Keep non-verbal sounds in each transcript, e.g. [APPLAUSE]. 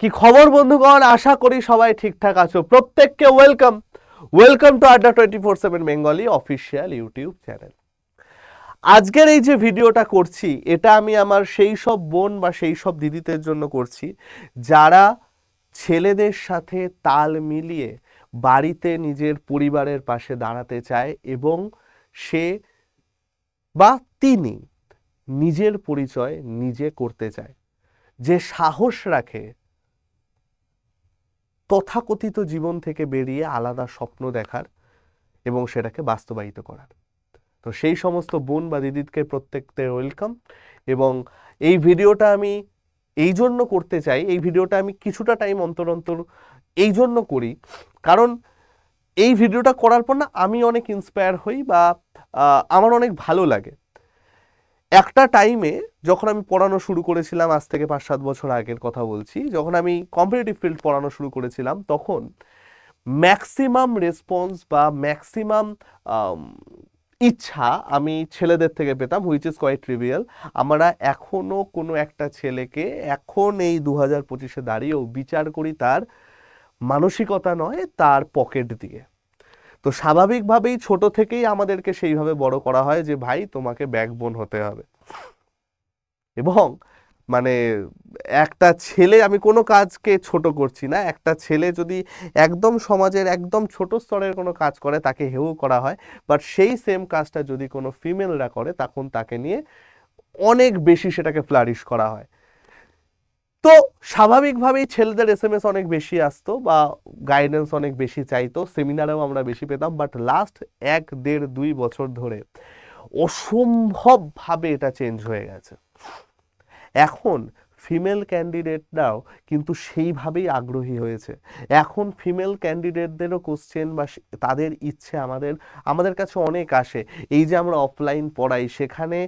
কি খবর, বন্ধুগণ? আশা করি সবাই ঠিকঠাক আছো। প্রত্যেককে welcome welcome to Adda twenty four seven Bengali official YouTube channel আজকের এই যে ভিডিওটা করছি, এটা আমি আমার সেই সব বোন বা সেই সব দিদিদের জন্য করছি, যারা ছেলেদের সাথে তাল মিলিয়ে বাড়িতে নিজের পরিবারের পাশে দাঁড়াতে চায় এবং সে বা তিনি নিজের পরিচয় নিজে করতে চায়। যে সাহস রাখে তথাকথিত জীবন থেকে বেরিয়ে আলাদা স্বপ্ন দেখার এবং সেটাকে বাস্তবায়িত করার। তো সেই সমস্ত বোন বা দিদিকে প্রত্যেককে ওয়েলকাম এবং এই ভিডিওটা আমি এই জন্য করতে চাই, এই ভিডিওটা আমি কিছুটা টাইম অন্তর অন্তর এই জন্য করি। কারণ এই ভিডিওটা করার পর না আমি অনেক ইন্সপায়ার হই বা আমার অনেক ভালো লাগে। একটা টাইমে যখন আমি পড়ানো শুরু করেছিলাম, আজ থেকে পাঁচ সাত বছর আগের কথা বলছি, যখন আমি কম্পিটিটিভ ফিল্ড পড়ানো শুরু করেছিলাম, তখন ম্যাক্সিমাম রেসপন্স বা ম্যাক্সিমাম ইচ্ছা আমি ছেলেদের থেকে পেতাম হুইচ ইজ কোয়াইট ট্রিভিয়াল আমরা এখনও কোনো একটা ছেলেকে এখন এই দু হাজার পঁচিশে দাঁড়িয়েও বিচার করি তার মানসিকতা নয়, তার পকেট দিয়ে। তো স্বাভাবিকভাবেই ছোট থেকেই আমাদেরকে সেইভাবে বড় করা হয় যে, ভাই, তোমাকে ব্যাকবোন হতে হবে। এবং মানে একটা ছেলে, আমি কোনো কাজকে ছোট করছি না। একটা ছেলে যদি একদম সমাজের একদম ছোট স্তরের কোনো কাজ করে, তাকে হেউ করা হয়। বাট সেই সেম কাজটা যদি কোনো ফিমেলরা করে, তখন তাকে নিয়ে অনেক বেশি সেটাকে ফ্লারিশ করা হয়। তো স্বাভাবিকভাবেই ছেলেদের এস এম এস অনেক বেশি আসতো বা গাইডেন্স অনেক বেশি চাইতো সেমিনারেও আমরা বেশি পেতাম বাট লাস্ট এক, দেড়, দুই বছর ধরে অসম্ভবভাবে এটা চেঞ্জ হয়ে গেছে। এখন ফিমেল ক্যান্ডিডেটরাও কিন্তু সেইভাবেই আগ্রহী হয়েছে। এখন ফিমেল ক্যান্ডিডেটদেরও কোশ্চেন বা তাদের ইচ্ছে আমাদের আমাদের কাছে অনেক আসে। এই যে আমরা অফলাইন পড়াই, সেখানে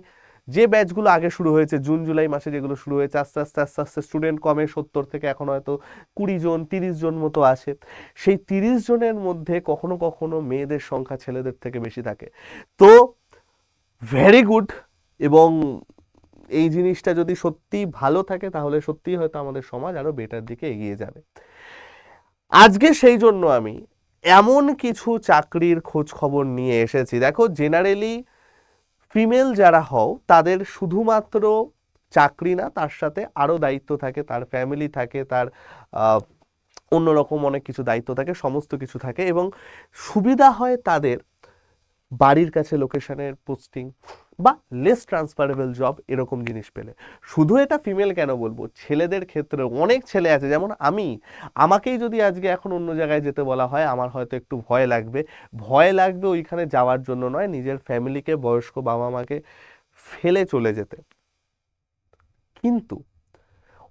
যে ব্যাচগুলো আগে শুরু হয়েছে, জুন, জুলাই মাসে যেগুলো শুরু হয়েছে, আস্তে আস্তে আস্তে আস্তে স্টুডেন্ট কমে সত্তর থেকে এখন হয়তো কুড়ি জন, তিরিশ জন মতো আসে। সেই তিরিশ জনের মধ্যে কখনো কখনো মেয়েদের সংখ্যা ছেলেদের থেকে বেশি থাকে। তো ভেরি গুড এবং এই জিনিসটা যদি সত্যি ভালো থাকে, তাহলে সত্যিই হয়তো আমাদের সমাজ আরও বেটার দিকে এগিয়ে যাবে। আজকে সেই জন্য আমি এমন কিছু চাকরির খোঁজ খবর নিয়ে এসেছি। দেখো জেনারেলি ফিমেল যারা হও, তাদের শুধুমাত্র চাকরি না, তার সাথে আরও দায়িত্ব থাকে, তার ফ্যামিলি থাকে, তার অন্যরকম অনেক কিছু দায়িত্ব থাকে, সমস্ত কিছু থাকে এবং সুবিধা হয় তাদের বাড়ির কাছে লোকেশনের পোস্টিং বা লেস ট্রান্সফারেবল জব এরকম জিনিস পেলে। শুধু এটা ফিমেল কেন বলব? ছেলেদের ক্ষেত্রে অনেক ছেলে আছে, যেমন আমি। আমাকেই যদি আজকে এখন অন্য জায়গায় যেতে বলা হয়, আমার হয়তো একটু ভয় লাগবে। ভয় লাগবে ওইখানে যাওয়ার জন্য নয়, নিজের ফ্যামিলিকে বয়স্ক বাবা মাকে ফেলে চলে যেতে। কিন্তু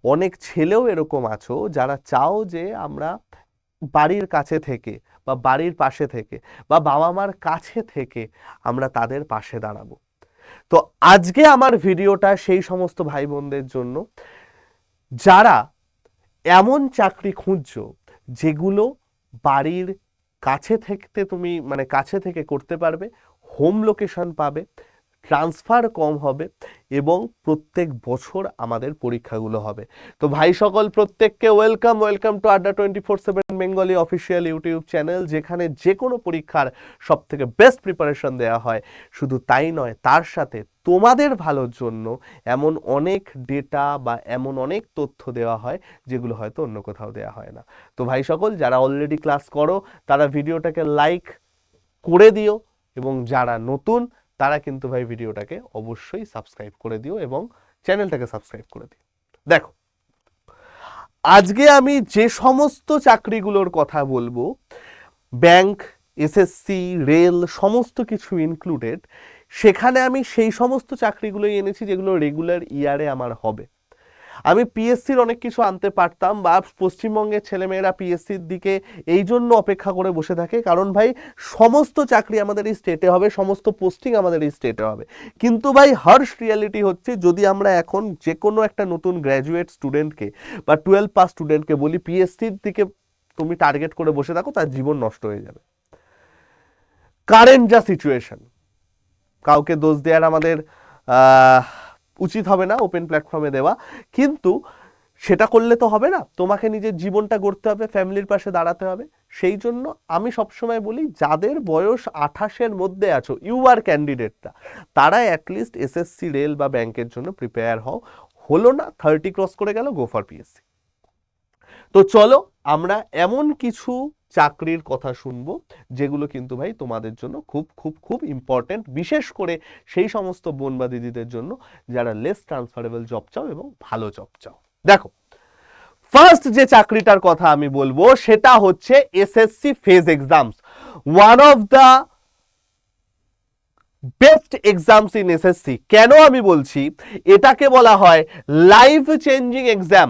অনেক ছেলেও এরকম আছো, যারা চাও যে আমরা বাড়ির কাছে থেকে বা বাড়ির পাশে থেকে বা বাবা মার কাছে থেকে আমরা তাদের পাশে দাঁড়াবো। তো আজকে আমার ভিডিওটা সেই সমস্ত ভাই বোনদের জন্য। যারা এমন চাকরি খুঁজছো যেগুলো বাড়ির কাছে থেকে তুমি মানে কাছে থেকে করতে পারবে হোম লোকেশন পাবে ট্রান্সফার কম হবে এবং প্রত্যেক বছর আমাদের পরীক্ষাগুলো হবে। তো ভাই সকল প্রত্যেককে welcome welcome to Adda twenty four seven Bengali official YouTube channel যেখানে যে কোনো পরীক্ষার সব থেকে বেস্ট প্রিপারেশন দেওয়া হয়। শুধু তাই নয়, তার সাথে তোমাদের ভালোর জন্য এমন অনেক ডেটা বা এমন অনেক তথ্য দেওয়া হয়, যেগুলো হয়তো অন্য কোথাও দেওয়া হয় না। তো ভাই সকল, যারা অলরেডি ক্লাস করো, তারা ভিডিওটাকে লাইক করে দিও এবং যারা নতুন তারা কিন্তু ভাই ভিডিওটাকে অবশ্যই সাবস্ক্রাইব করে দিও এবং চ্যানেলটাকে সাবস্ক্রাইব করে দিও। দেখো, আজকে আমি যে সমস্ত চাকরিগুলোর কথা বলব ব্যাংক এসএসসি রেল সমস্ত কিছু ইনক্লুডেড সেখানে আমি সেই সমস্ত চাকরিগুলোই এনেছি যেগুলো রেগুলার ইয়ারে আমার হবে। আমি পিএসসির অনেক কিছু আনতে পারতাম বা পশ্চিমবঙ্গের ছেলেমেয়েরা পিএসসির দিকে এই জন্য অপেক্ষা করে বসে থাকে। কারণ ভাই, সমস্ত চাকরি আমাদের এই স্টেটে হবে, সমস্ত পোস্টিং আমাদের এই স্টেটে হবে। কিন্তু ভাই হার্শ রিয়ালিটি হচ্ছে যদি আমরা এখন যে কোনো একটা নতুন গ্র্যাজুয়েট স্টুডেন্টকে বা টুয়েলভ পাস স্টুডেন্টকে বলি পিএসসির দিকে তুমি টার্গেট করে বসে থাকো, তার জীবন নষ্ট হয়ে যাবে। কারেন্ট যা সিচুয়েশন কাউকে দোষ দেওয়ার আমাদের উচিত হবে না ওপেন প্ল্যাটফর্মে দেওয়া। কিন্তু সেটা করলে তো হবে না। তোমাকে নিজের জীবনটা গড়তে হবে ফ্যামিলির পাশে দাঁড়াতে হবে। সেই জন্য আমি সবসময় বলি, যাদের বয়স আঠাশের মধ্যে আছো ইউ আর ক্যান্ডিডেটটা তারা অ্যাটলিস্ট এসএসসি রেল বা ব্যাংকের জন্য প্রিপেয়ার হও। হলো না থার্টি ক্রস করে গেল গো ফর পিএসসি তো চলো, আমরা এমন কিছু চাকরির কথা শুনব, যেগুলো কিন্তু ভাই তোমাদের জন্য খুব খুব খুব ইম্পর্ট্যান্ট বিশেষ করে সেই সমস্ত বোন বা দিদিদের জন্য যারা লেস ট্রান্সফারেবল জব চাও এবং ভালো জব চাও। দেখো ফার্স্ট যে চাকরিটার কথা আমি বলব সেটা হচ্ছে SSC phase exams one of the best exams in SSC কেন আমি বলছি? এটাকে বলা হয় লাইফ চেঞ্জিং এক্সাম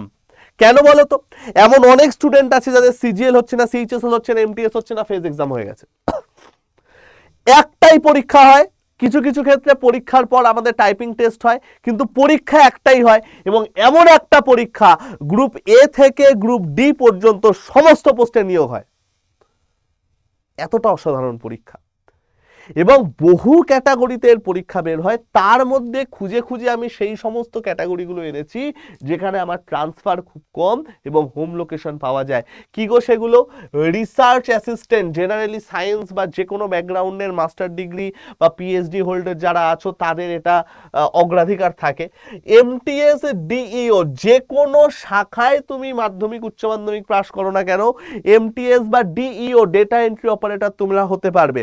কেন বলো তো এমন অনেক স্টুডেন্ট আছে যাদের সিজিএল হচ্ছে না সিএইচএসএল হচ্ছে না এমটিএস হচ্ছে না ফেজ এক্সাম হয়ে গেছে। একটাই পরীক্ষা হয়, কিছু কিছু ক্ষেত্রে পরীক্ষার পর আমাদের টাইপিং টেস্ট হয়, কিন্তু পরীক্ষা একটাই হয় এবং এমন একটা পরীক্ষা গ্রুপ এ থেকে গ্রুপ ডি পর্যন্ত সমস্ত পোস্টে নিয়োগ হয়। এতটা অসাধারণ পরীক্ষা। এবং বহু ক্যাটাগরিতে এর পরীক্ষা বের হয়। তার মধ্যে খুঁজে খুঁজে আমি সেই সমস্ত ক্যাটাগরিগুলো এনেছি, যেখানে আমার ট্রান্সফার খুব কম এবং হোম লোকেশন পাওয়া যায়। কি গো সেগুলো? রিসার্চ অ্যাসিস্ট্যান্ট, জেনারেলি সায়েন্স বা যে কোনো ব্যাকগ্রাউন্ডের মাস্টার ডিগ্রি বা পিএইচডি হোল্ডার যারা আছো, তাদের এটা অগ্রাধিকার থাকে। এমটিএস, ডিইও যে কোনো শাখায় তুমি মাধ্যমিক, উচ্চ মাধ্যমিক পাস করো না কেন, এমটিএস বা ডিইও, ডেটা এন্ট্রি অপারেটর তোমরা হতে পারবে।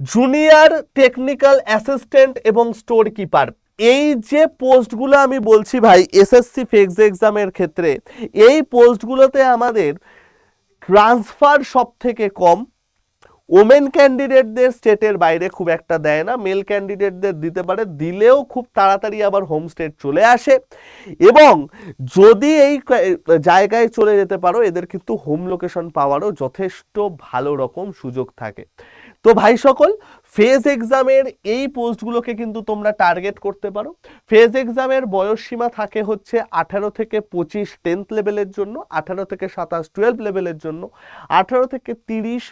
জুনিয়র টেকনিক্যাল অ্যাসিস্ট্যান্ট এবং স্টোর কিপার এই যে পোস্টগুলো আমি বলছি ভাই এসএসসি ফেক্স এক্সামের ক্ষেত্রে, এই পোস্টগুলোতে আমাদের ট্রান্সফার সব থেকে কম ওমেন ক্যান্ডিডেটদের স্টেটের বাইরে খুব একটা দেয় না। মেল ক্যান্ডিডেটদের দিতে পারে, দিলেও খুব তাড়াতাড়ি আবার হোম স্টেট চলে আসে। এবং যদি এই জায়গায় চলে যেতে পারো, এদের কিন্তু হোম লোকেশন পাওয়ারও যথেষ্ট ভালো রকম সুযোগ থাকে। তো ভাই সকল ফেজ এক্সামের এই পোস্টগুলোকে কিন্তু তোমরা টার্গেট করতে পারো। ফেজ এক্সামের বয়স সীমা থাকে হচ্ছে আঠারো থেকে পঁচিশ টেন্থ লেভেলের জন্য, আঠারো থেকে সাতাশ টুয়েলভ লেভেলের জন্য, আঠারো থেকে তিরিশ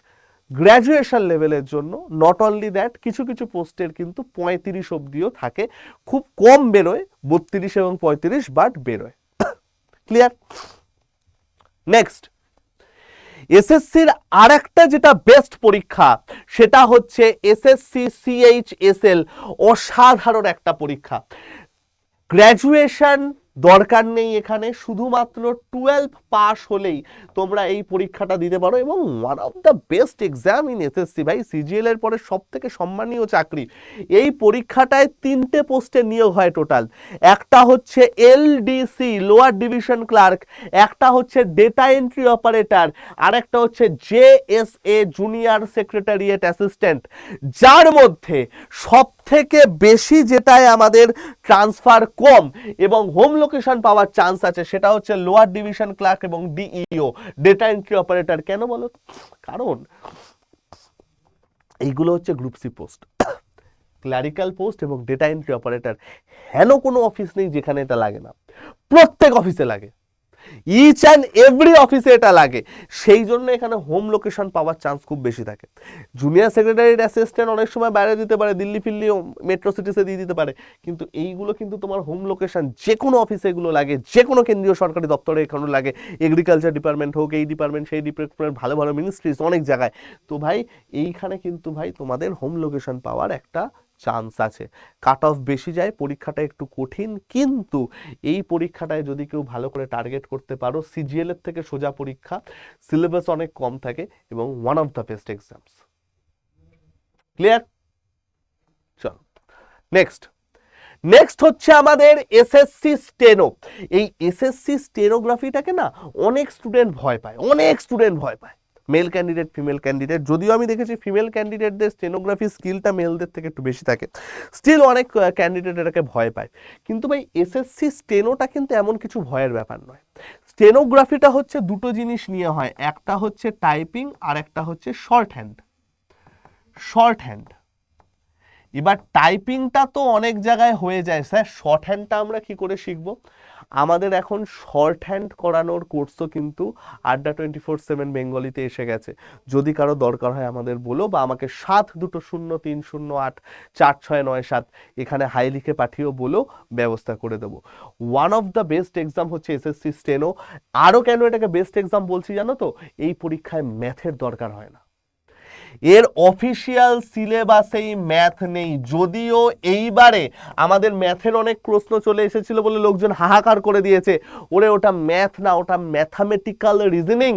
গ্র্যাজুয়েশন লেভেলের জন্য নট অনলি দ্যাট কিছু কিছু পোস্টের কিন্তু পঁয়ত্রিশ অবধিও থাকে। খুব কম বেরোয়, বত্রিশ এবং পঁয়ত্রিশ বাট বেরোয়। [COUGHS] ক্লিয়ার নেক্সট এসএসসির আর একটা যেটা বেস্ট পরীক্ষা সেটা হচ্ছে এসএসসি সিএইচএসএল অসাধারণ একটা পরীক্ষা। গ্র্যাজুয়েশন দরকার নেই এখানে, শুধুমাত্র টুয়েলভ পাস হলেই তোমরা এই পরীক্ষাটা দিতে পারো এবং one of the best exam in SSC ভাই সিজিএল এর পরে সব থেকে সম্মানীয় চাকরি। এই পরীক্ষাটায় তিনটে পোস্টে নিয়োগ হয় টোটাল একটা হচ্ছে এলডিসি লোয়ার ডিভিশন ক্লার্ক একটা হচ্ছে ডেটা এন্ট্রি অপারেটর আর একটা হচ্ছে জেএসএ জুনিয়র সেক্রেটারিয়েট অ্যাসিস্ট্যান্ট যার মধ্যে সব থেকে বেশি যেটায় আমাদের ট্রান্সফার কম এবং হোম লোকেশন পাওয়ার চান্স আছে, সেটা হচ্ছে লোয়ার ডিভিশন ক্লার্ক এবং ডিইও ডেটা এন্ট্রি অপারেটর কেন বলো? কারণ এইগুলো হচ্ছে group C post clerical post এবং ডেটা এন্ট্রি অপারেটর হেন কোনো অফিস নেই যেখানে এটা লাগে না। প্রত্যেক অফিসে লাগে। ইচ অ্যান্ড এভরি অফিসে এটা লাগে। সেই জন্য এখানে হোম লোকেশন পাওয়ার চান্স খুব বেশি থাকে। জুনিয়র সেক্রেটারির অ্যাসিস্ট্যান্ট অনেক সময় বাইরে দিতে পারে, দিল্লি ফিল্লি মেট্রো সিটিসে দিয়ে দিতে পারে। কিন্তু এইগুলো কিন্তু তোমার হোম লোকেশন যে কোনো অফিসে এগুলো লাগে যে কোনো কেন্দ্রীয় সরকারি দপ্তরে এখানে লাগে। এগ্রিকালচার ডিপার্টমেন্ট হোক, এই ডিপার্টমেন্ট সেই ডিপার্টমেন্ট ভালো ভালো মিনিস্ট্রিজ অনেক জায়গায়। তো ভাই, এইখানে কিন্তু ভাই তোমাদের হোম লোকেশন পাওয়ার একটা চান্স আছে। কাট অফ বেশি যায়, পরীক্ষাটা একটু কঠিন, কিন্তু এই পরীক্ষাটায় যদি কেউ ভালো করে টার্গেট করতে পারো সিজিএল এর থেকে সোজা পরীক্ষা সিলেবাস অনেক কম থাকে এবং one of the best exams clear চল। নেক্সট নেক্সট হচ্ছে আমাদের এসএসসি স্টেনো এই এসএসসি স্টেনোগ্রাফিটাকে না অনেক স্টুডেন্ট ভয় পায়, অনেক স্টুডেন্ট ভয় পায়। মেল ক্যান্ডিডেট ফিমেল ক্যান্ডিডেট যদিও আমি দেখেছি ফিমেল ক্যান্ডিডেটদের স্টেনোগ্রাফি স্কিলটা মেলদের থেকে একটু বেশি থাকে স্টিল অনেক ক্যান্ডিডেট এটাকে ভয় পায়। কিন্তু ভাই এসএসসি স্টেনোটা কিন্তু এমন কিছু ভয়ের ব্যাপার নয়। স্টেনোগ্রাফিটা হচ্ছে দুটো জিনিস নিয়ে হয়, একটা হচ্ছে টাইপিং আর একটা হচ্ছে শর্ট হ্যান্ড শর্ট হ্যান্ড এবার টাইপিংটা তো অনেক জায়গায় হয়ে যায়। স্যার শর্ট হ্যান্ডটা আমরা কি করে শিখব? আমাদের এখন শর্ট হ্যান্ড করানোর কোর্সও কিন্তু আড্ডা টোয়েন্টি ফোর সেভেন বেঙ্গলিতে এসে গেছে। যদি কারও দরকার হয় আমাদের বলো বা আমাকে সাত দুটো শূন্য, তিন শূন্য, আট, চার, ছয়, নয়, সাত এখানে হাই লিখে পাঠিয়েও বলো, ব্যবস্থা করে দেবো। One of the best exam হচ্ছে এসএসসি স্টেনো আরও কেন এটাকে বেস্ট এক্সাম বলছি জানো তো? এই পরীক্ষায় ম্যাথের দরকার হয় না। এর অফিসিয়াল সিলেবাসেই ম্যাথ নেই। যদিও এইবারে আমাদের ম্যাথের অনেক প্রশ্ন চলে এসেছিল বলে লোকজন হাহাকার করে দিয়েছে। ওরে, ওটা ম্যাথ না, ওটা ম্যাথামেটিক্যাল রিজনিং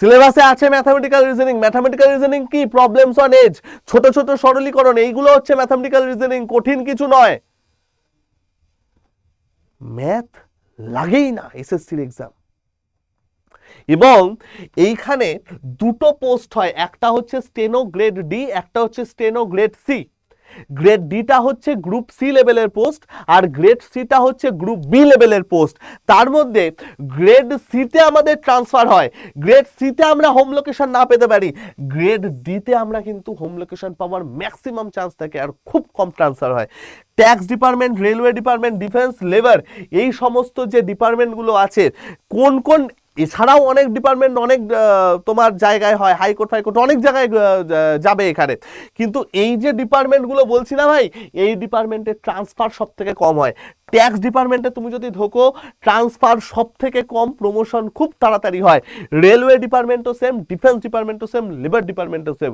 সিলেবাসে আছে ম্যাথামেটিক্যাল রিজনিং ম্যাথামেটিক্যাল রিজনিং কি? প্রবলেমস অন এজ ছোট ছোট সরলীকরণ, এইগুলো হচ্ছে ম্যাথামেটিক্যাল রিজনিং কঠিন কিছু নয়। ম্যাথ লাগেই না এসএসসির এক্সাম এবং এইখানে দুটো পোস্ট হয়, একটা হচ্ছে স্টেনো গ্রেড ডি একটা হচ্ছে স্টেনো গ্রেড সি গ্রেড ডিটা হচ্ছে গ্রুপ সি লেভেলের পোস্ট আর গ্রেড সিটা হচ্ছে গ্রুপ বি লেভেলের পোস্ট তার মধ্যে গ্রেড সিতে আমাদের ট্রান্সফার হয়। গ্রেড সিতে আমরা হোম লোকেশন না পেতে পারি। গ্রেড ডিতে আমরা কিন্তু হোম লোকেশন পাওয়ার ম্যাক্সিমাম চান্স থাকে আর খুব কম ট্রান্সফার হয়। Tax department railway department defence labour এই সমস্ত যে ডিপার্টমেন্টগুলো আছে, কোন কোন এছাড়াও অনেক ডিপার্টমেন্ট অনেক তোমার জায়গায় হয় হাইকোর্ট ফাইকোর্ট অনেক জায়গায় যাবে এখানে। কিন্তু এই যে ডিপার্টমেন্টগুলো বলছি না ভাই, এই ডিপার্টমেন্টের ট্রান্সফার সব থেকে কম হয়। ট্যাক্স ডিপার্টমেন্টে তুমি যদি ঢোকো, ট্রান্সফার সব থেকে কম প্রমোশন খুব তাড়াতাড়ি হয়। রেলওয়ে ডিপার্টমেন্টও সেম ডিফেন্স ডিপার্টমেন্টও সেম লেবার ডিপার্টমেন্টও সেম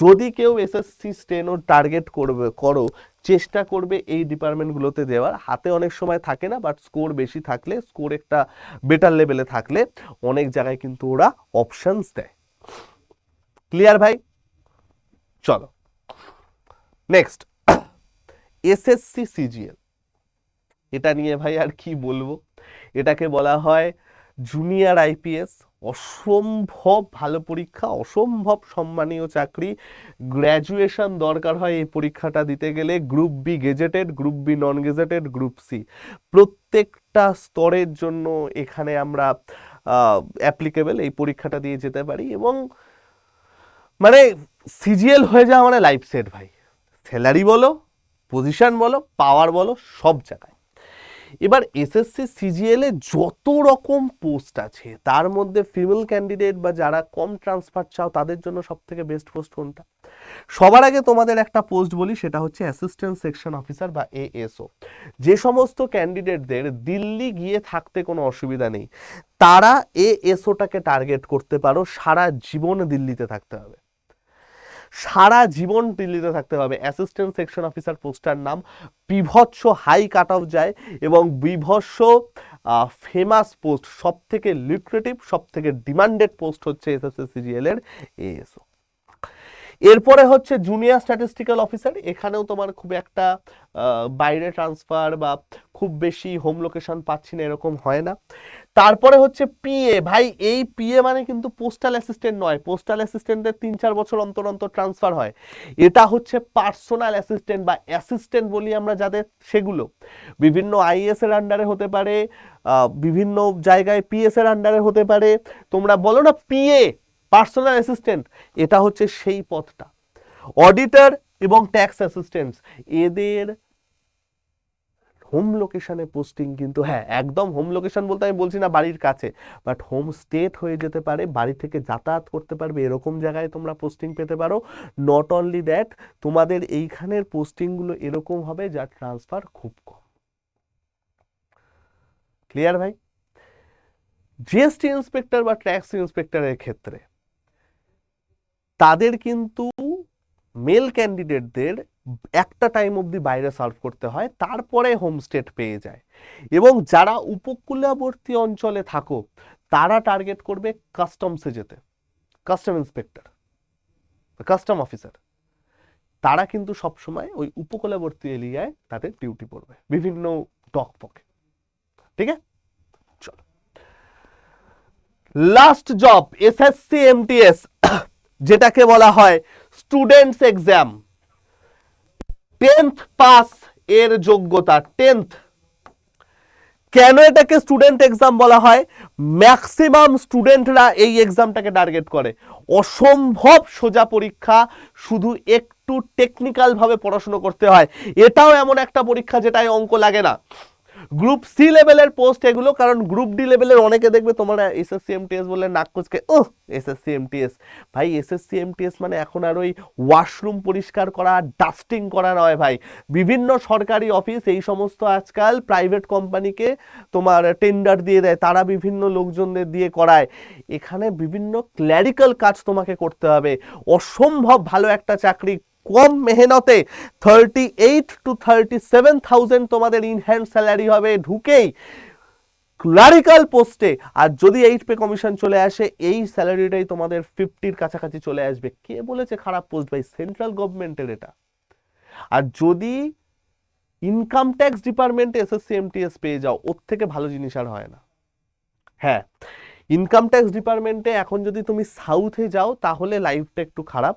যদি কেউ এসএসসি স্টেনো টার্গেট করবে, করো, চেষ্টা করবে এই ডিপার্টমেন্টগুলোতে দেওয়ার। হাতে অনেক সময় থাকে না বাট স্কোর বেশি থাকলে স্কোর একটা বেটার লেভেলে থাকলে অনেক জায়গায় কিন্তু ওরা অপশানস দেয়। ক্লিয়ার ভাই? চলো। নেক্সট এসএসসি সিজিএল এটা নিয়ে ভাই আর কি বলব? এটাকে বলা হয় জুনিয়র আইপিএস অসম্ভব ভালো পরীক্ষা, অসম্ভব সম্মানীয় চাকরি। গ্র্যাজুয়েশন দরকার হয় এই পরীক্ষাটা দিতে গেলে group B gazetted group B non gazetted group C প্রত্যেকটা স্তরের জন্য এখানে আমরা অ্যাপ্লিকেবল এই পরীক্ষাটা দিয়ে যেতে পারি এবং মানে সিজিএল হয়ে যাওয়া মানে লাইফ সেট ভাই। স্যালারি বলো পজিশন বলো পাওয়ার বলো, সব জায়গায়। এবার এসএসসি সিজিএল যত রকম পোস্ট আছে, তার মধ্যে ফিমেল ক্যান্ডিডেট বা যারা কম ট্রান্সফার চাও, তাদের জন্য সব থেকে বেস্ট পোস্ট কোনটা? সবার আগে তোমাদের একটা পোস্ট বলি, সেটা হচ্ছে অ্যাসিস্ট্যান্ট সেকশন অফিসার বা এএসও যে সমস্ত ক্যান্ডিডেটদের দিল্লি গিয়ে থাকতে কোনো অসুবিধা নেই, তারা এএসওটাকে টার্গেট করতে পারো, সারা জীবন দিল্লিতে থাকতে হবে। সারা জীবন দিল্লিতে থাকতে হবে। অ্যাসিস্ট্যান্ট সেকশন অফিসার পোস্টার নাম বিভৎস হাই কাট অফ যায় এবং বিভৎস ফেমাস পোস্ট সব থেকে লিটারেটিভ সব থেকে ডিমান্ডেড পোস্ট হচ্ছে এসএসসি সিজিএল এর এএসও এরপরে হচ্ছে জুনিয়র স্ট্যাটিস্টিক্যাল অফিসার এখানেও তোমার খুব একটা বাইরে ট্রান্সফার বা খুব বেশি হোম লোকেশন পাচ্ছি না, এরকম হয় না। তারপরে হচ্ছে পিএ ভাই, এই পিএ মানে কিন্তু পোস্টাল অ্যাসিস্ট্যান্ট নয়। পোস্টাল অ্যাসিস্ট্যান্টদের তিন চার বছর অন্তর অন্তর ট্রান্সফার হয়। এটা হচ্ছে পার্সোনাল অ্যাসিস্ট্যান্ট বা অ্যাসিস্ট্যান্ট বলি আমরা যাদের সেগুলো। বিভিন্ন আইএস এর আন্ডারে হতে পারে বিভিন্ন জায়গায় পিএস এর আন্ডারে হতে পারে। তোমরা বলো না পিএ পার্সোনাল অ্যাসিস্ট্যান্ট এটা হচ্ছে সেই পদটা অডিটর এবং ট্যাক্স অ্যাসিস্ট্যান্টস এদের হোম লোকেশনে পোস্টিং কিন্তু হ্যাঁ একদম হোম লোকেশন বলতে আমি বলছি না বাড়ির কাছে বাট হোম স্টেট হয়ে যেতে পারে, বাড়ি থেকে যাতায়াত করতে পারবে, এরকম জায়গায় তোমরা পোস্টিং পেতে পারো। নট অনলি দ্যাট তোমাদের এইখানের পোস্টিংগুলো এরকম হবে যার ট্রান্সফার খুব কম। ক্লিয়ার ভাই? জিএসটি ইন্সপেক্টর বা ট্যাক্স ইন্সপেক্টরের ক্ষেত্রে, তাদের কিন্তু মেল ক্যান্ডিডেটদের একটা টাইম অবধি বাইরে সার্ভ করতে হয়, তারপরে হোম স্টেট পেয়ে যায়। এবং যারা উপকূলবর্তী অঞ্চলে থাকো, তারা টার্গেট করবে কাস্টমসে যেতে। কাস্টম ইন্সপেক্টর কাস্টম অফিসার তারা কিন্তু সবসময় ওই উপকূলবর্তী এরিয়ায় তাদের ডিউটি পড়বে, বিভিন্ন ডক পকে ঠিক আছে? চলো। লাস্ট জব এসএসসি এমটিএস যেটাকে বলা হয় স্টুডেন্টস এক্সাম টেন্থ পাস এর যোগ্যতা টেন্থ কেন এটাকে স্টুডেন্ট এক্সাম বলা হয়? ম্যাক্সিমাম স্টুডেন্টরা এই এক্সামটাকে টার্গেট করে। অসম্ভব সোজা পরীক্ষা, শুধু একটু টেকনিক্যাল ভাবে পড়াশুনো করতে হয়। এটাও এমন একটা পরীক্ষা যেটায় অঙ্ক লাগে না। গ্রুপ সি লেভেলের পোস্ট এগুলো, কারণ গ্রুপ ডি লেভেলের অনেকে দেখবে তোমার এসএসসি এমটিএস বলে নাক কুচকে ও এসএসসি এমটিএস ভাই এসএসসি এমটিএস মানে এখন আর ওই ওয়াশরুম পরিষ্কার করা ডাস্টিং করা নয় ভাই। বিভিন্ন সরকারি অফিস এই সমস্ত আজকাল প্রাইভেট কোম্পানিকে তোমার টেন্ডার দিয়ে দেয়, তারা বিভিন্ন লোকজনদের দিয়ে করায়। এখানে বিভিন্ন ক্ল্যারিক্যাল কাজ তোমাকে করতে হবে। অসম্ভব ভালো একটা চাকরি কম মেহনতে thirty eight to thirty seven thousand তোমাদের ইনহ্যান্ড স্যালারি হবে ঢুকেই ক্লারিক্যাল পোস্টে আর যদি এইট পে কমিশন চলে আসে, এই স্যালারিটাই তোমাদের ফিফটির কাছাকাছি চলে আসবে। কে বলেছে খারাপ পোস্ট ভাই? সেন্ট্রাল গভর্নমেন্টের এটা। আর যদি ইনকাম ট্যাক্স ডিপার্টমেন্টে এসএসসি এমটিএস পেয়ে যাও, ওর থেকে ভালো জিনিস আর হয় না। হ্যাঁ। ইনকাম ট্যাক্স ডিপার্টমেন্টে এখন যদি তুমি সাউথে যাও, তাহলে লাইফটা একটু খারাপ।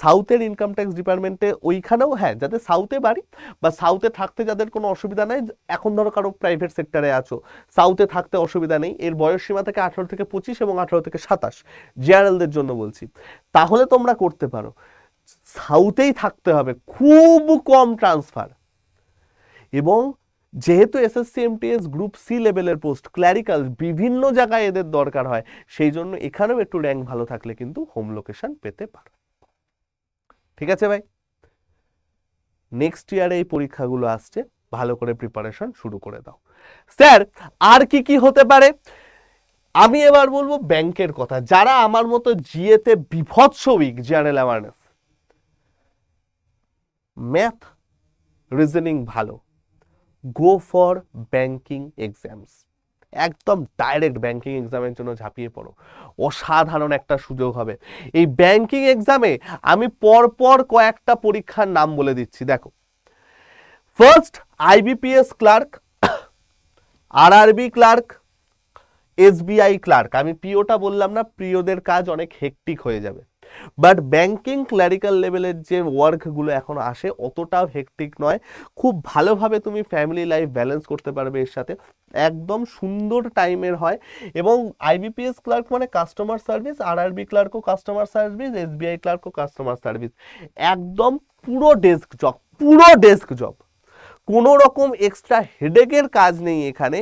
সাউথের ইনকাম ট্যাক্স ডিপার্টমেন্টে ওইখানেও হ্যাঁ যাদের সাউথে বাড়ি বা সাউথে থাকতে যাদের কোনো অসুবিধা নেই, এখন ধরো কারও প্রাইভেট সেক্টরে আছো সাউথে থাকতে অসুবিধা নেই, এর বয়স সীমা থেকে আঠারো থেকে পঁচিশ এবং আঠারো থেকে সাতাশ জেনারেলদের জন্য বলছি। তাহলে তোমরা করতে পারো। সাউথেই থাকতে হবে, খুব কম ট্রান্সফার এবং যেহেতু এসএসসি এমটিএস গ্রুপ সি লেভেলের পোস্ট, ক্ল্যারিক্যাল বিভিন্ন জায়গায় এদের দরকার হয়, সেই জন্য এখানেও একটু র্যাঙ্ক ভালো থাকলে কিন্তু হোম লোকেশন পেতে পারো। ঠিক আছে ভাই? নেক্সট ইয়ারে এই পরীক্ষাগুলো আসছে, ভালো করে প্রিপারেশন শুরু করে দাও। স্যার আর কি কি হতে পারে? আমি এবার বলব ব্যাংকের কথা। যারা আমার মতো জিএতে বিভৎস weak general awareness math reasoning ভালো গো ফর ব্যাংকিং এক্সামস একদম ডাইরেক্ট ব্যাংকিং এক্সামের জন্য ঝাঁপিয়ে পড়ো। অসাধারণ একটা সুযোগ হবে। এই ব্যাংকিং এক্সামে আমি পরপর কয়েকটা পরীক্ষার নাম বলে দিচ্ছি, দেখো। ফার্স্ট আইবিপিএস ক্লার্ক আর আরআরবি ক্লার্ক এসবিআই ক্লার্ক আমি পিওটা বললাম না প্রিয়দের কাজ অনেক হেকটিক হয়ে যাবে। বাট ব্যাংকিং ক্লারিক্যাল লেভেলের যে ওয়ার্কগুলো এখন আসে, অতটাও হেকটিক নয়। খুব ভালোভাবে তুমি ফ্যামিলি লাইফ ব্যালেন্স করতে পারবে এর সাথে। একদম সুন্দর টাইমের হয়। এবং আইবিপিএস ক্লার্ক মানে কাস্টমার সার্ভিস আরআরবি ক্লার্কও কাস্টমার সার্ভিস এসবিআই ক্লার্কও কাস্টমার সার্ভিস একদম পুরো ডেস্ক জব পুরো ডেস্ক জব কোনো রকম এক্সট্রা হেডেকের কাজ নেই এখানে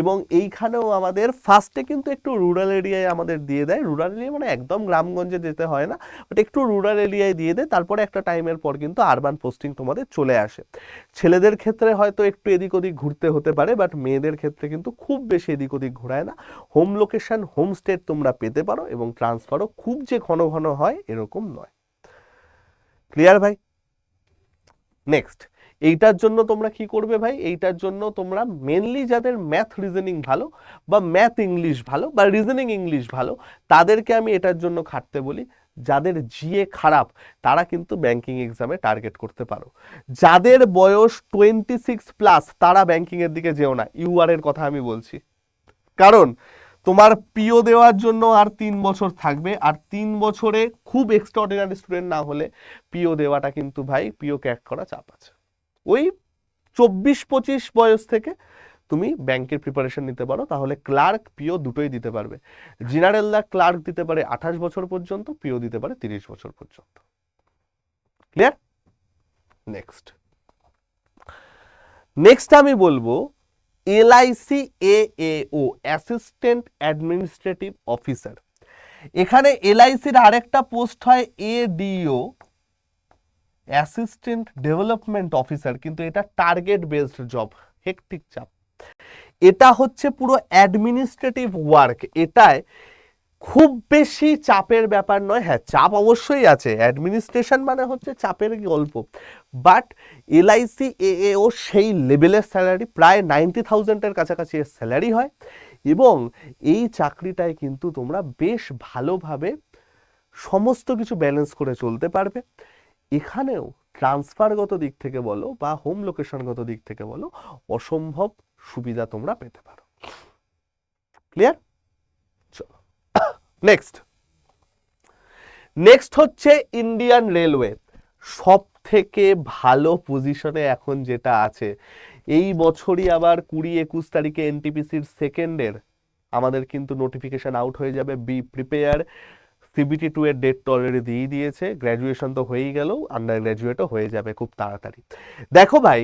এবং এইখানেও আমাদের ফার্স্টে কিন্তু একটু রুরাল এরিয়ায় আমাদের দিয়ে দেয়। রুরাল এরিয়া মানে একদম গ্রামগঞ্জে যেতে হয় না বাট একটু রুরাল এরিয়ায় দিয়ে দেয়। তারপরে একটা টাইমের পর কিন্তু আরবান পোস্টিং তোমাদের চলে আসে। ছেলেদের ক্ষেত্রে হয়তো একটু এদিক ওদিক ঘুরতে হতে পারে বাট মেয়েদের ক্ষেত্রে কিন্তু খুব বেশি এদিক ওদিক ঘোরায় না। হোম লোকেশন হোম স্টেট তোমরা পেতে পারো এবং ট্রান্সফারও খুব যে ঘন ঘন হয় এরকম নয়। ক্লিয়ার ভাই? নেক্সট এইটার জন্য তোমরা কি করবে ভাই? এইটার জন্য তোমরা মেনলি যাদের ম্যাথ রিজনিং ভালো বা ম্যাথ ইংলিশ ভালো বা রিজনিং ইংলিশ ভালো, তাদেরকে আমি এটার জন্য খাটতে বলি। যাদের জিএ খারাপ, তারা কিন্তু ব্যাংকিং এক্সামে টার্গেট করতে পারো। যাদের বয়স টোয়েন্টি সিক্স প্লাস তারা ব্যাংকিং এর দিকে যেও না। ইউআর এর কথা আমি বলছি। কারণ তোমার পিও দেওয়ার জন্য আর তিন বছর থাকবে। আর তিন বছরে খুব এক্সট্রাঅর্ডিনারি স্টুডেন্ট না হলে পিও দেওয়াটা কিন্তু ভাই পিও ক্যাক করা চাপ আছে। ওই চব্বিশ পঁচিশ বয়স থেকে তুমি ব্যাংকের প্রিপারেশন নিতে পারো, তাহলে ক্লার্ক পিও দুটোই দিতে পারবে। জেনারেলরা ক্লার্ক দিতে পারে আঠাশ বছর পর্যন্ত পিও দিতে পারে তিরিশ বছর পর্যন্ত। ক্লিয়ার নেক্সট নেক্সট আমি বলব LIC AAO assistant administrative officer এখানে এলআইসির আরেকটা পোস্ট হয় এডিও অ্যাসিস্ট্যান্ট ডেভেলপমেন্ট অফিসার, কিন্তু এটা টার্গেট বেসড জব, হেকটিক চাপ। এটা হচ্ছে পুরো অ্যাডমিনিস্ট্রেটিভ ওয়ার্ক, এটায় খুব বেশি চাপের ব্যাপার নয়। হ্যাঁ চাপ অবশ্যই আছে, অ্যাডমিনিস্ট্রেশন মানে হচ্ছে চাপের গল্প বাট এলআইসি ও সেই লেভেলের স্যালারি, প্রায় নাইনটি থাউজেন্ডের কাছাকাছি এর স্যালারি হয় এবং এই চাকরিটায় কিন্তু তোমরা বেশ ভালোভাবে সমস্ত কিছু ব্যালেন্স করে চলতে পারবে। এখানেও ট্রান্সফারগত দিক থেকে বলো বা হোম লোকেশনগত দিক থেকে বলো, অসম্ভব সুবিধা তোমরা পেতে পারো। ক্লিয়ার নেক্সট নেক্সট হচ্ছে ইন্ডিয়ান রেলওয়ে সব থেকে ভালো পজিশনে এখন যেটা আছে, এই বছরই আবার কুড়ি একুশ তারিখে এনটিপিসির সেকেন্ডের আমাদের কিন্তু নোটিফিকেশন আউট হয়ে যাবে। বি প্রিপেয়ার সিবিটি টু এর ডেট তো অলরেডি দিয়ে দিয়েছে গ্র্যাজুয়েশন তো হয়েই গেল আন্ডার গ্র্যাজুয়েটও হয়ে যাবে খুব তাড়াতাড়ি। দেখো ভাই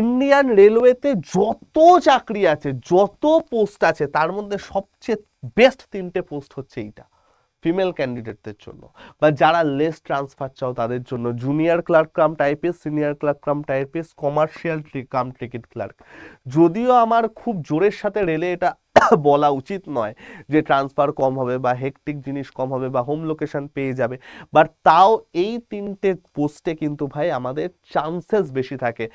ইন্ডিয়ান রেলওয়েতে যত চাকরি আছে, যত পোস্ট আছে, তার মধ্যে সবচেয়ে বেস্ট তিনটে পোস্ট হচ্ছে এইটা। ফিমেল ক্যান্ডিডেটদের জন্য। বা যারা লেস ট্রান্সফার চাও তাদের জন্য। Junior clerk cum typist senior clerk cum typist commercial cum ticket clerk যদিও আমার খুব জোরের সাথে রেলে এটা [COUGHS] বলা উচিত নয় যে ট্রান্সফার কম হবে বা হেকটিক জিনিস কম হবে বা হোম লোকেশন পেয়ে যাবে। বাট তাও এই তিনটে পোস্টে কিন্তু ভাই আমাদের চান্সেস বেশি থাকে।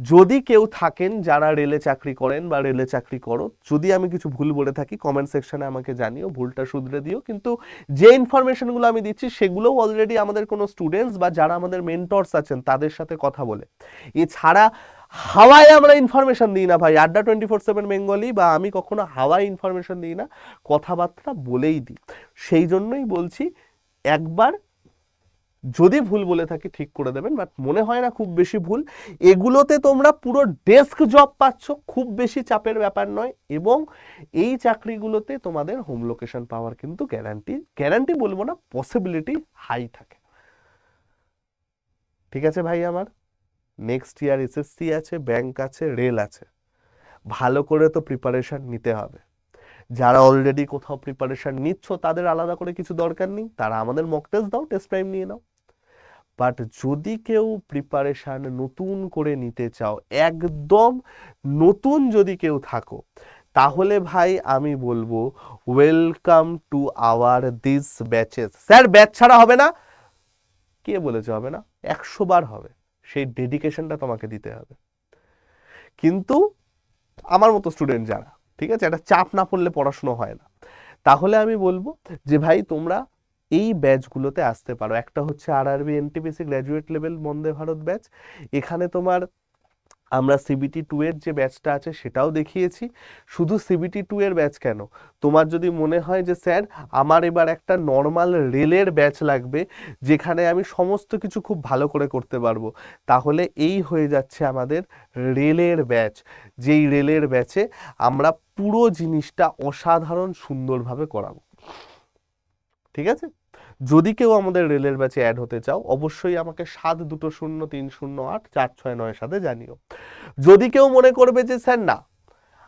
যদি কেউ থাকেন যারা রেলে চাকরি করেন বা রেলে চাকরি করো, যদি আমি কিছু ভুল বলে থাকি কমেন্ট সেকশনে আমাকে জানিও, ভুলটা শুধরে দিও। কিন্তু যে ইনফরমেশনগুলো আমি দিচ্ছি, সেগুলোও অলরেডি আমাদের কোনো স্টুডেন্টস বা যারা আমাদের মেন্টর্স আছেন, তাদের সাথে কথা বলে। এছাড়া হাওয়ায় আমরা ইনফরমেশন দিই না ভাই, আড্ডা টোয়েন্টি ফোর সেভেন বেঙ্গলি বা আমি কখনো হাওয়ায় ইনফরমেশন দিই না, কথাবার্তা বলেই দিই। সেই জন্যই বলছি, একবার যদি ভুল বলে থাকি, ঠিক করে দেবেন বাট মনে হয় না খুব বেশি ভুল। এগুলোতে তোমরা পুরো ডেস্ক জব পাচ্ছ, খুব বেশি চাপের ব্যাপার নয় এবং এই চাকরিগুলোতে তোমাদের হোম লোকেশন পাওয়ার কিন্তু গ্যারান্টি গ্যারান্টি বলব না পসিবিলিটি হাই থাকে। ঠিক আছে ভাই আমার? নেক্সট ইয়ার এসএসসি আছে ব্যাংক আছে রেল আছে। ভালো করে তো প্রিপারেশন নিতে হবে। যারা অলরেডি কোথাও প্রিপারেশন নিচ্ছ, তাদের আলাদা করে কিছু দরকার নেই। তারা আমাদের মক টেস্ট দাও টেস্ট টাইম নিয়ে নাও। বাট যদি কেউ প্রিপারেশান নতুন করে নিতে চাও, একদম নতুন যদি কেউ থাকো, তাহলে ভাই আমি বলব welcome to our this batches sir batch ছাড়া হবে না। কে বলেছে হবে না? একশো বার হবে। সেই ডেডিকেশনটা তোমাকে দিতে হবে। কিন্তু আমার মতো স্টুডেন্ট যারা, ঠিক আছে? একটা চাপ না পড়লে পড়াশুনো হয় না। তাহলে আমি বলব যে ভাই তোমরা এই ব্যাচগুলোতে আসতে পারো। একটা হচ্ছে আর RRB NTPC graduate level Vande Bharat batch. এখানে তোমার আমরা সিবিটি টু এর যে ব্যাচটা আছে সেটাও দেখিয়েছি। শুধু সিবিটি টু এর ব্যাচ কেন? তোমার যদি মনে হয় যে, স্যার, আমার এবার একটা নর্মাল রেলের ব্যাচ লাগবে, যেখানে আমি সমস্ত কিছু খুব ভালো করে করতে পারব, তাহলে এই হয়ে যাচ্ছে আমাদের রেলের ব্যাচ। যেই রেলের ব্যাচে আমরা পুরো জিনিসটা অসাধারণ সুন্দরভাবে করাবো। ঠিক আছে? যদি কেউ আমাদের রেলের ব্যাচে অ্যাড হতে চাও, অবশ্যই আমাকে সাত দুটো শূন্য তিন শূন্য আট চার ছয় নয় সাথে জানিও। যদি কেউ মনে করবে যে, স্যার, না,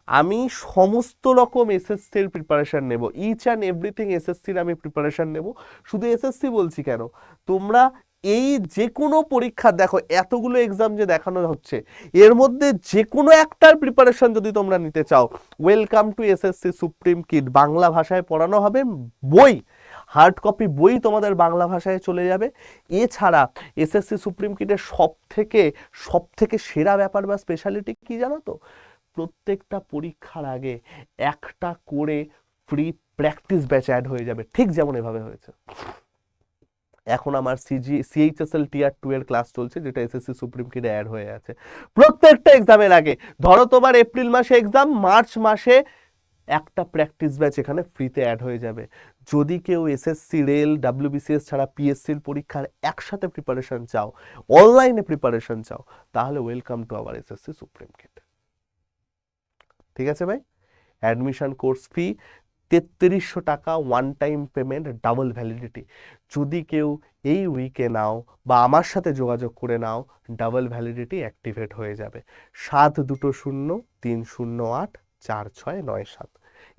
আমি সমস্ত রকম এসএসসির প্রিপারেশন নেব ইচ অ্যান্ড এভরিথিং এসএসসির আমি প্রিপারেশন নেব, শুধু এসএসসি বলছি কেন, তোমরা এই যে কোনো পরীক্ষা, দেখো, এতগুলো এক্সাম যে দেখানো হচ্ছে, এর মধ্যে যে কোনো একটার প্রিপারেশন যদি তোমরা নিতে চাও welcome to SSC supreme kit Bangla ভাষায় পড়ানো হবে বই হার্ড কপি বই তোমাদের বাংলা ভাষায় চলে যাবে। এছাড়া এসএসসি সুপ্রিম কিটের সব থেকে সব থেকে সেরা ব্যাপার বা স্পেশালিটি কি জানো তো? প্রত্যেকটা পরীক্ষার আগে একটা করে ফ্রি প্র্যাকটিস ব্যাচ অ্যাড হয়ে যাবে। ঠিক যেমন এভাবে হয়েছে। এখন আমার সিজি সিএইচএসএল টিয়ার টু এর ক্লাস চলছে, যেটা এসএসসি সুপ্রিম কিটে অ্যাড হয়ে আছে। প্রত্যেকটা এক্সামের আগে। ধরো তোমার এপ্রিল মাসে এক্সাম মার্চ মাসে একটা প্র্যাকটিস ব্যাচ এখানে ফ্রিতে অ্যাড হয়ে যাবে। যদি কেউ এসএসসি রেল ডাব্লিউবিসিএস ছাড়া পিএসসির পরীক্ষার একসাথে প্রিপারেশন চাও অনলাইনে প্রিপারেশন চাও, তাহলে welcome to our SSC supreme kit ঠিক আছে ভাই? অ্যাডমিশন কোর্স ফি তেত্রিশশো টাকা one time payment double validity যদি কেউ এই উইকে নাও বা আমার সাথে যোগাযোগ করে নাও ডাবল ভ্যালিডিটি অ্যাক্টিভেট হয়ে যাবে। সাত দুটো শূন্য, তিন শূন্য আট, চার ছয় নয় সাত।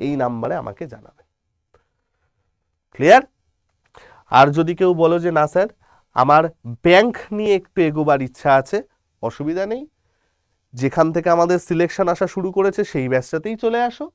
এই নাম্বারে আমাকে জানাবে। ক্লিয়ার আর যদি কেউ বলো যে, না স্যার, আমার ব্যাংক নিয়ে একটু এগোবার ইচ্ছা আছে, অসুবিধা নেই। যেখান থেকে আমাদের সিলেকশন আসা শুরু করেছে, সেই ব্যাচটাতেই চলে আসো।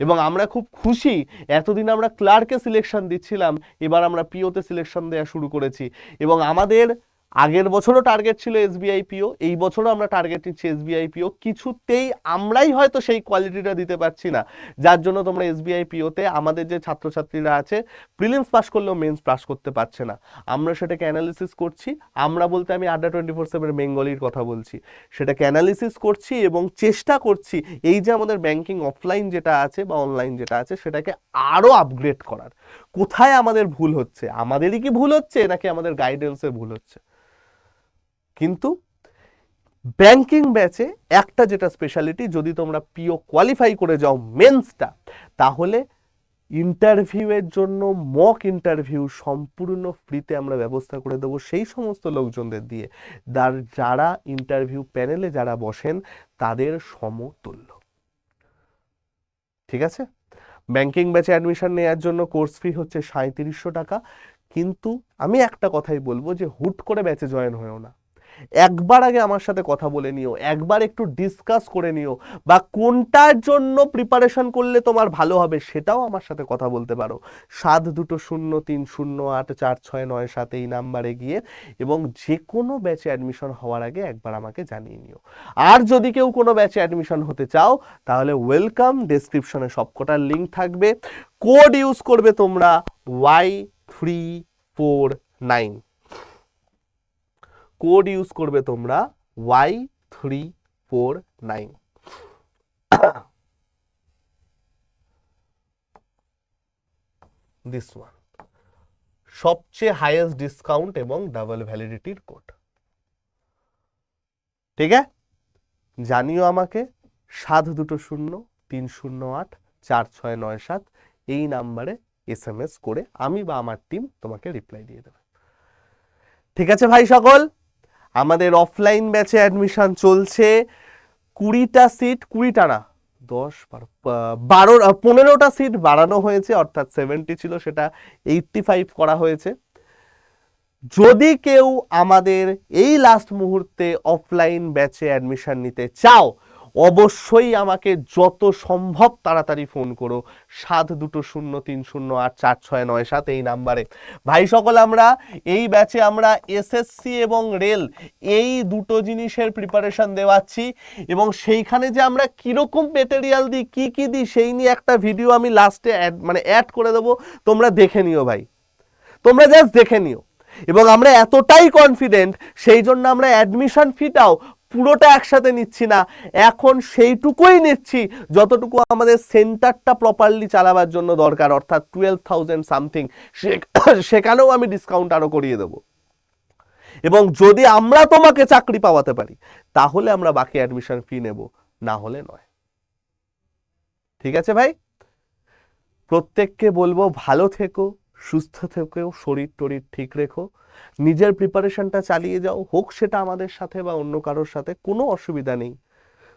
এবং আমরা খুব খুশি, এতদিন আমরা ক্লার্কে সিলেকশন দিচ্ছিলাম, এবার আমরা পিওতে সিলেকশন দেওয়া শুরু করেছি। এবং আমাদের আগের বছরও টার্গেট ছিল এসবিআই পিও এই বছরও আমরা টার্গেট নিচ্ছি এসবিআই পিও কিছুতেই আমরাই হয়তো সেই কোয়ালিটিটা দিতে পারছি না। যার জন্য তোমরা এসবিআই পিওতে আমাদের যে ছাত্রছাত্রীরা আছে প্রিলিমস পাস করলেও মেন্স পাস করতে পারছে না। আমরা সেটাকে অ্যানালিসিস করছি। আমরা বলতে আমি আড্ডা টোয়েন্টি ফোর সেভেন বেঙ্গলির কথা বলছি। সেটাকে অ্যানালিসিস করছি এবং চেষ্টা করছি এই যে আমাদের ব্যাংকিং অফলাইন যেটা আছে বা অনলাইন যেটা আছে, সেটাকে আরও আপগ্রেড করার। কোথায় আমাদের ভুল হচ্ছে? আমাদেরই কি ভুল হচ্ছে? নাকি আমাদের গাইডেন্সে ভুল হচ্ছে? কিন্তু ব্যাংকিং ব্যাচে একটা যেটা স্পেশালিটি যদি তোমরা পিও কোয়ালিফাই করে যাও মেন্সটা তাহলে ইন্টারভিউয়ের জন্য মক ইন্টারভিউ সম্পূর্ণ ফ্রিতে আমরা ব্যবস্থা করে দেবো সেই সমস্ত লোকজনদের দিয়ে। যার যারা ইন্টারভিউ প্যানেলে যারা বসেন, তাদের সমতুল্য। ঠিক আছে? ব্যাংকিং ব্যাচে অ্যাডমিশন নেওয়ার জন্য কোর্স ফি হচ্ছে সাঁত্রিশশো টাকা। কিন্তু আমি একটা কথাই বলব যে হুট করে ব্যাচে জয়েন হয়েও না। একবার আগে আমার সাথে কথা বলে নিও, একবার একটু ডিসকাস করে নিও, বা কোনটার জন্য প্রিপারেশন করলে তোমার ভালো হবে সেটাও আমার সাথে কথা বলতে পারো। সাত দুটো শূন্য, তিন শূন্য, আট, চার, ছয়, নয়, সাত এই নাম্বারে গিয়ে এবং যে কোনো ব্যাচে অ্যাডমিশন হওয়ার আগে একবার আমাকে জানিয়ে নিও। আর যদি কেউ কোনো ব্যাচে অ্যাডমিশন হতে চাও, তাহলে ওয়েলকাম ডেসক্রিপশনে সবকটার লিঙ্ক থাকবে। কোড ইউজ করবে তোমরা Y three four nine code use করবে তোমরা Y three four nine this one সবচেয়ে হাইয়েস্ট ডিসকাউন্ট এবং ডাবল ভ্যালিডিটির কোড ঠিক আছে? জানিও আমাকে, সাত দুটো শূন্য, তিন শূন্য আট, চার ছয় নয় সাত, এই নাম্বারে এস এম এস করে আমি বা আমার টিম তোমাকে রিপ্লাই দিয়ে দেবে। ঠিক আছে ভাই সকল? আমাদের অফলাইন ব্যাচে অ্যাডমিশন চলছে কুড়িটা সিট কুড়িটা না, দশ বারো বারো পনেরোটা সিট বাড়ানো হয়েছে, অর্থাৎ সেভেন্টি ছিল সেটা এইটটি ফাইভ করা হয়েছে। যদি কেউ আমাদের এই লাস্ট মুহূর্তে অফলাইন ব্যাচে অ্যাডমিশন নিতে চাও অবশ্যই আমাকে যত সম্ভব তাড়াতাড়ি ফোন করো। সাত দুটো শূন্য তিন শূন্য আট চার ছয় নয় সাত এই নাম্বারে। ভাই সকল, আমরা এই ব্যাচে আমরা এসএসসি এবং রেল এই দুটো জিনিসের প্রিপারেশন দেওয়াচ্ছি এবং সেইখানে যে আমরা কীরকম মেটেরিয়াল দিই, কি কি দিই, সেই নিয়ে একটা ভিডিও আমি লাস্টে অ্যাড মানে অ্যাড করে দেবো। তোমরা দেখে নিও ভাই। তোমরা জাস্ট দেখে নিও। এবং আমরা এতটাই কনফিডেন্ট সেই জন্য আমরা অ্যাডমিশন ফিটাও পুরোটা একসাথে নিচ্ছি না। এখন সেইটুকুই নিচ্ছি, যতটুকু আমাদের সেন্টারটা প্রপারলি চালাবার জন্য দরকার, অর্থাৎ টুয়েলভ থাউজেন্ড সামথিং সেখানেও আমি ডিসকাউন্ট আরও করিয়ে দেবো। এবং যদি আমরা তোমাকে চাকরি পাওয়াতে পারি, তাহলে আমরা বাকি অ্যাডমিশন ফি নেব, না হলে নয়। ঠিক আছে ভাই? প্রত্যেককে বলব, ভালো থেকো, সুস্থ থেকো শরীর টরীর ঠিক রেখো। নিজের প্রিপারেশনটা চালিয়ে যাও, হোক সেটা আমাদের সাথে বা অন্য কারোর সাথে, কোনো অসুবিধা নেই।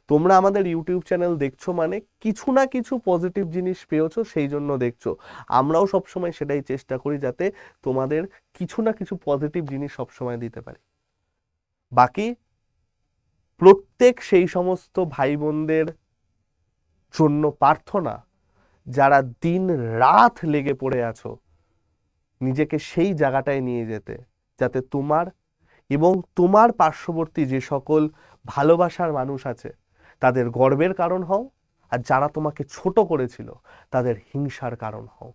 তোমরা আমাদের ইউটিউব চ্যানেল দেখছ মানে কিছু না কিছু পজিটিভ জিনিস পেয়েছ, সেই জন্য দেখছ। আমরাও সবসময় সেটাই চেষ্টা করি যাতে তোমাদের কিছু না কিছু পজিটিভ জিনিস সবসময় দিতে পারি। বাকি প্রত্যেক সেই সমস্ত ভাই বোনদের জন্য প্রার্থনা, যারা দিন রাত লেগে পড়ে আছো নিজেকে সেই জায়গাটায় নিয়ে যেতে, যাতে তোমার এবং তোমার পার্শ্ববর্তী যে সকল ভালোবাসার মানুষ আছে, তাদের গর্বের কারণ হও আর যারা তোমাকে ছোট করেছিল, তাদের হিংসার কারণ হও।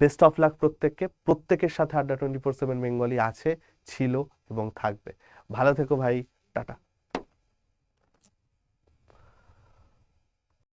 বেস্ট অফ লাক প্রত্যেককে, প্রত্যেকের সাথে আড্ডা টোয়েন্টি ফোর সেভেন বেঙ্গলি আছে, ছিল এবং থাকবে। ভালো থেকো ভাই, টাটা।